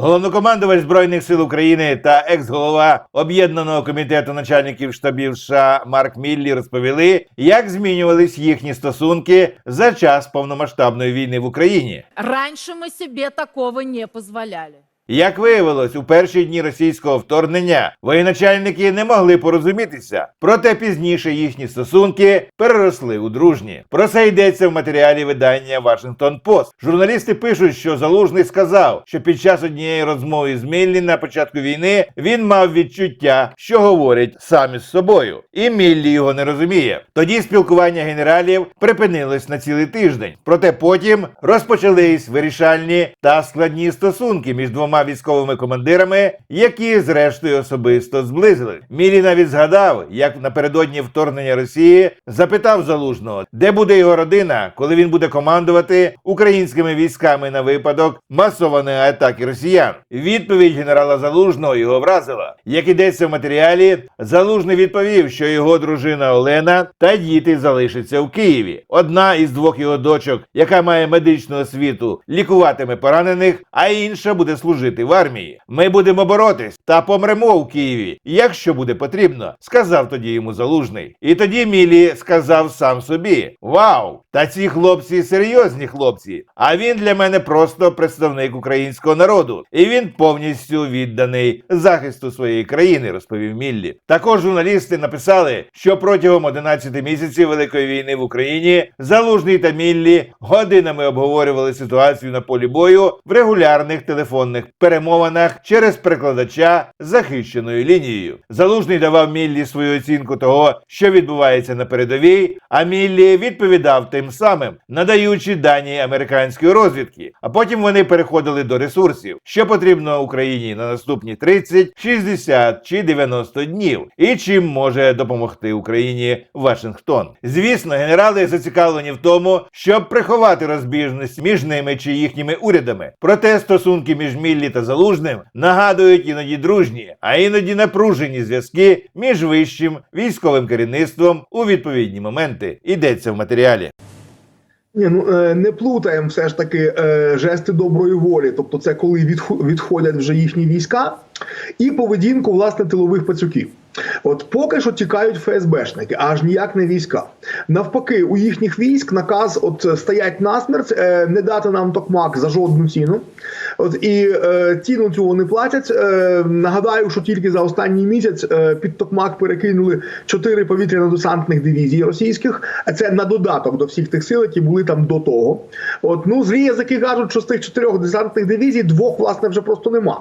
Головнокомандувач збройних сил України та екс-голова об'єднаного комітету начальників штабів США Марк Міллі розповіли, як змінювались їхні стосунки за час повномасштабної війни в Україні. Раніше ми собі такого не позволяли. Як виявилось, у перші дні російського вторгнення воєначальники не могли порозумітися, проте пізніше їхні стосунки переросли у дружні. Про це йдеться в матеріалі видання Вашингтон Пост. Журналісти пишуть, що Залужний сказав, що під час однієї розмови з Міллі на початку війни він мав відчуття, що говорять самі з собою, і Міллі його не розуміє. Тоді спілкування генералів припинилось на цілий тиждень. Проте потім розпочались вирішальні та складні стосунки між двома військовими командирами, які зрештою особисто зблизили. Мілі навіть згадав, як напередодні вторгнення Росії запитав залужного, де буде його родина, коли він буде командувати українськими військами на випадок масованої атаки росіян. Відповідь генерала Залужного його вразила. Як ідеться в матеріалі, Залужний відповів, що його дружина Олена та діти залишаться в Києві. Одна із двох його дочок, яка має медичну освіту, лікуватиме поранених, а інша буде служити в армії. Ми будемо боротись та помремо в Києві, якщо буде потрібно, сказав тоді йому залужний. І тоді Мілі сказав сам собі: Вау! Та ці хлопці серйозні хлопці. А він для мене просто представник українського народу, і він повністю відданий захисту своєї країни, розповів Міллі. Також журналісти написали, що протягом 11 місяців Великої війни в Україні Залужний та Міллі годинами обговорювали ситуацію на полі бою в регулярних телефонних перемовинах через перекладача захищеною лінією. Залужний давав Міллі свою оцінку того, що відбувається на передовій, а Міллі відповідав тим самим, надаючи дані американської розвідки. А потім вони переходили до ресурсів, що потрібно Україні на наступні 30, 60 чи 90 днів, і чим може допомогти Україні Вашингтон. Звісно, генерали зацікавлені в тому, щоб приховати розбіжність між ними чи їхніми урядами. Проте стосунки між Міллі та Залужним нагадують іноді дружні, а іноді напружені зв'язки між вищим військовим керівництвом у відповідні моменти. Йдеться в матеріалі. Ні, ну е, не плутаємо все ж таки е, жести доброї волі, тобто це коли відходять вже їхні війська, і поведінку власне тилових пацюків. От поки що тікають ФСБшники, аж ніяк не війська. Навпаки, у їхніх військ наказ от стоять насмерть, е, не дати нам токмак за жодну ціну. От і е, ціну цю вони платять. Е, нагадаю, що тільки за останній місяць е, під токмак перекинули чотири повітряно-десантних дивізій російських. Це на додаток до всіх тих сил, які були там до того. От ну злі язики кажуть, що з тих чотирьох десантних дивізій двох власне вже просто нема.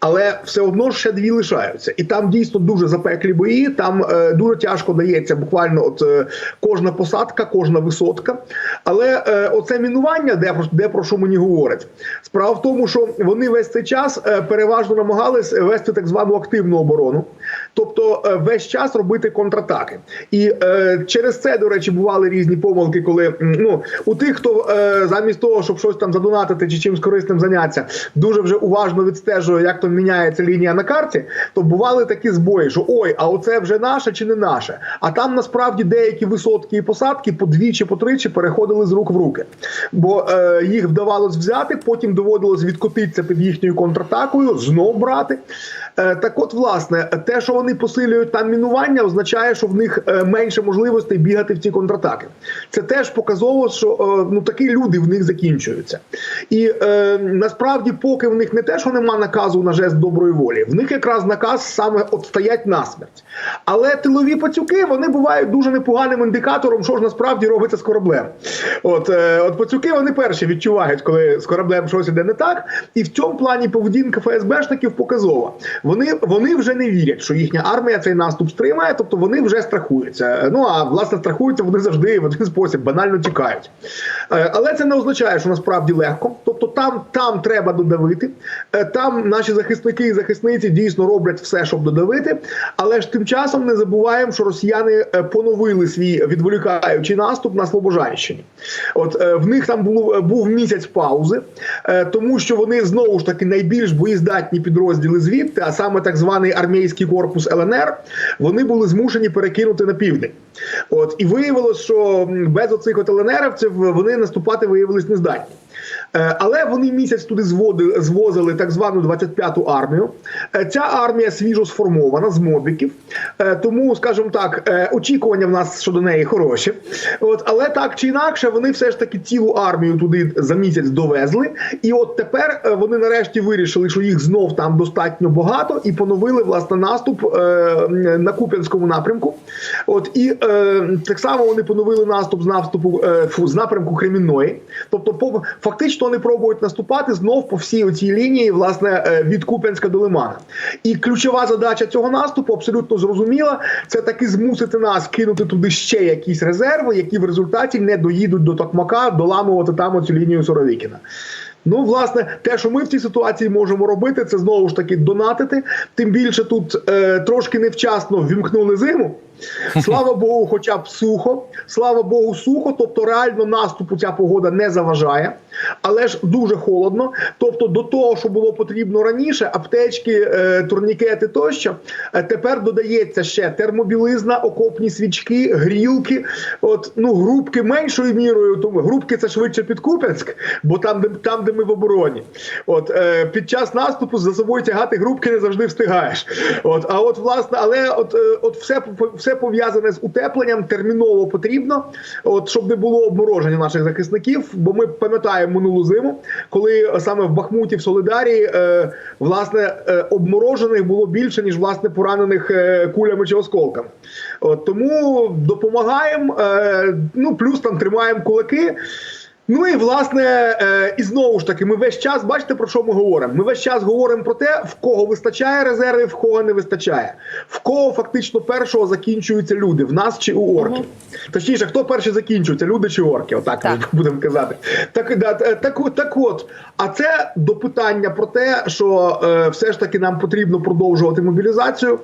Але все одно ще дві лишаються, і там дійсно дуже запеклі бої. Там е, дуже тяжко дається буквально от е, кожна посадка, кожна висотка. Але е, оце мінування, де де про що мені говорять, справа в тому, що вони весь цей час е, переважно намагались вести так звану активну оборону, тобто е, весь час робити контратаки. І е, через це, до речі, бували різні помилки, коли ну у тих, хто е, замість того, щоб щось там задонатити чи чимось корисним зайнятися, дуже вже уважно відстежує, як там міняється лінія на карті, то бували такі збої, що ой, а оце вже наше чи не наше. А там насправді деякі висотки і посадки по двічі, по тричі переходили з рук в руки, бо е, їх вдавалось взяти, потім доводилось відкотитися під їхньою контратакою, знов брати. Е, так от, власне, те, що вони посилюють там мінування, означає, що в них е, менше можливостей бігати в ці контратаки. Це теж показово, що е, ну такі люди в них закінчуються. І е, насправді, поки в них не те, що нема наказу на жест доброї волі, в них якраз наказ саме от стоять насмерть. Але тилові пацюки вони бувають дуже непоганим індикатором, що ж насправді робиться з кораблем. От, е, от пацюки вони перші відчувають, коли з кораблем щось іде не так. І в цьому плані поведінка ФСБшників показова. Вони, вони вже не вірять, що їхня армія цей наступ стримає, тобто вони вже страхуються. Ну а власне страхуються вони завжди в один спосіб, банально тікають. Е, Але це не означає, що насправді легко. Тобто там, там треба додавити. Е, Там наші захисники і захисниці дійсно роблять все, щоб додавити. Але ж тим часом не забуваємо, що росіяни е, поновили свій відволікаючий наступ на Слобожанщині. От в них там було був місяць паузи, тому що вони знову ж таки найбільш боєздатні підрозділи звідти, а саме так званий армійський корпус ЛНР, вони були змушені перекинути на південь. От і виявилось, що без оцих от ЛНРівців вони наступати виявились нездатні. Е, Але вони місяць туди зводили, звозили так звану 25-ту армію. Е, Ця армія свіжо сформована з мобіків, Е, тому, скажімо так, очікування в нас щодо неї хороші. От, але так чи інакше, вони все ж таки цілу армію туди за місяць довезли. І от тепер вони нарешті вирішили, що їх знов там достатньо багато, і поновили власне наступ на Куп'янському напрямку. От і так само вони поновили наступ з наступу з напрямку Кремінної. Тобто, по фактично вони пробують наступати знов по всій оцій лінії, власне, е, від Куп'янська до Лимана. І ключова задача цього наступу абсолютно зрозуміла: це таки змусити нас кинути туди ще якісь резерви, які в результаті не доїдуть до Токмака, доламувати там оцю лінію Соровікіна. Ну, власне, те, що ми в цій ситуації можемо робити, це знову ж таки донатити. Тим більше тут е, трошки невчасно вімкнули зиму. Слава Богу, хоча б сухо. Слава Богу, сухо. Тобто, реально наступу ця погода не заважає, але ж дуже холодно. Тобто, до того, що було потрібно раніше, аптечки, е, турнікети тощо. е, Тепер додається ще термобілизна, окопні свічки, грілки. От ну групки меншою мірою, тому групки це швидше під Куп'янськ, бо там, де там, де ми в обороні. От е, під час наступу за собою тягати групки не завжди встигаєш. От, а от власне, але от, от все, все пов'язане з утепленням терміново потрібно, от щоб не було обмороження наших захисників. Бо ми пам'ятаємо минулу зиму, коли саме в Бахмуті, в Солидарії, е, власне, е, обморожених було більше ніж власне поранених е, кулями чи осколками. От, тому допомагаємо. Е, ну плюс там тримаємо кулаки. Ну і власне, е, і знову ж таки, ми весь час бачите про що ми говоримо. Ми весь час говоримо про те, в кого вистачає резервів, в кого не вистачає, в кого фактично першого закінчуються люди, в нас чи у орків. Точніше, хто перший закінчується, люди чи орки, отак Так. будемо казати. Так, да, е, так, так от, а це до питання про те, що е, все ж таки нам потрібно продовжувати мобілізацію,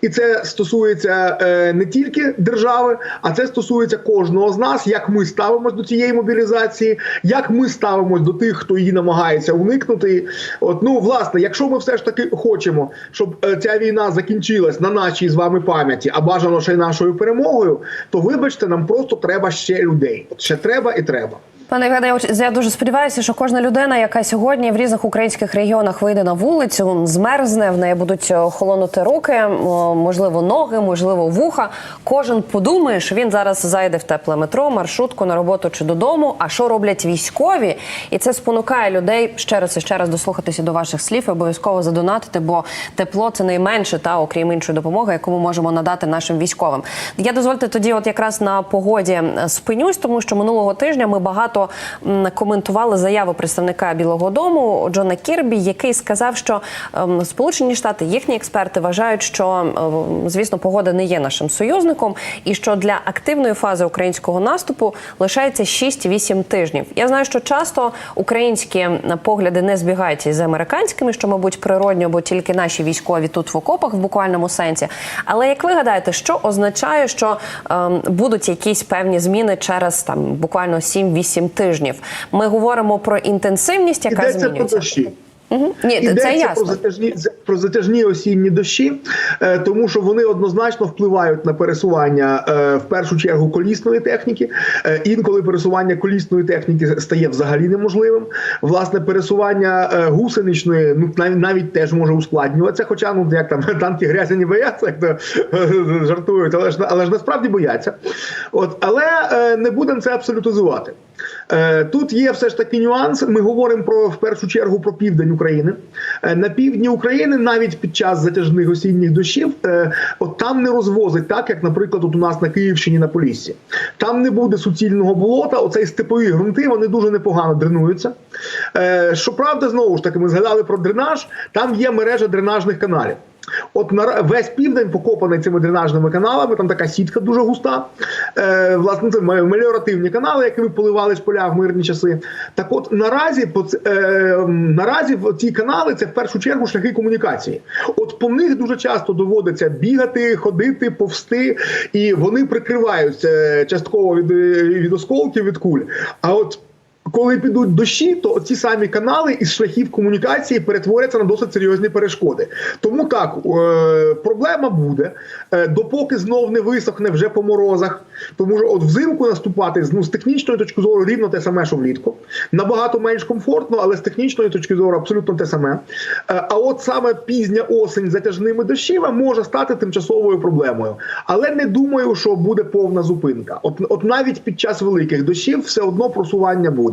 і це стосується е, не тільки держави, а це стосується кожного з нас, як ми ставимось до цієї мобілізації, як ми ставимось до тих, хто її намагається уникнути. От ну власне, якщо ми все ж таки хочемо, щоб е, ця війна закінчилась на нашій з вами пам'яті, а бажано ще й нашою перемогою, то вибачте, нам просто треба ще людей. От ще треба і треба. Пане Євгене, я дуже сподіваюся, що кожна людина, яка сьогодні в різних українських регіонах вийде на вулицю, змерзне, в неї будуть е, холонути руки, можливо, ноги, можливо, вуха. Кожен подумає, що він зараз зайде в тепле метро, маршрутку на роботу чи додому. А що роблять військові? І це спонукає людей ще раз і ще раз дослухатися до ваших слів і обов'язково задонатити, бо тепло це найменше, та окрім іншої допомоги, яку ми можемо надати нашим військовим. Я дозвольте тоді, от якраз на погоді е, спинюсь, тому що минулого тижня ми багато м, коментували заяву представника Білого Дому Джона Кірбі, який сказав, що ем, Сполучені Штати, їхні експерти вважають, що ем, звісно погода не є нашим союзником, і що для активної фази українського наступу лишається 6-8 тижнів. Я знаю, що часто українські погляди не збігаються з американськими, що мабуть природньо, бо тільки наші військові тут в окопах в буквальному сенсі. Але як ви гадаєте, що означає, що ем, будуть якісь певні зміни через там буквально 7-8 тижнів? Ми говоримо про інтенсивність, яка Йдеться про дощі. Угу. Ні, це про затяжні про затяжні осінні дощі, е, тому що вони однозначно впливають на пересування е, в першу чергу колісної техніки. Е, інколи пересування колісної техніки стає взагалі неможливим. Власне, пересування е, гусеничної ну нав- навіть теж може ускладнюватися. Хоча ну як там танки грязі не бояться, як то жартують, але ж але ж насправді бояться. От але е, не будемо це абсолютизувати. Е, Тут є все ж таки нюанс. Ми говоримо про в першу чергу про південь України. Е, На півдні України навіть під час затяжних осінніх дощів, е, от там не розвозить так, як, наприклад, от у нас на Київщині на Поліссі. Там не буде суцільного болота. Оцей степові ґрунти вони дуже непогано дренуються. Е, Щоправда, знову ж таки, ми згадали про дренаж. Там є мережа дренажних каналів. От на весь південь покопаний цими дренажними каналами. Там така сітка дуже густа. Е, власне, це ме- меліоративні канали, якими поливали поля в мирні часи. Так, от наразі е, наразі ці канали це в першу чергу шляхи комунікації. От по них дуже часто доводиться бігати, ходити, повсти, і вони прикриваються частково від, від осколків від куль. А от коли підуть дощі, то ці самі канали із шляхів комунікації перетворяться на досить серйозні перешкоди. Тому так е, проблема буде, е, допоки знов не висохне вже по морозах. Тому що от взимку наступати ну, з технічної точки зору рівно те саме, що влітку. Набагато менш комфортно, але з технічної точки зору абсолютно те саме. Е, а от саме пізня осень затяжними дощами може стати тимчасовою проблемою. Але не думаю, що буде повна зупинка. От, от навіть під час великих дощів все одно просування буде.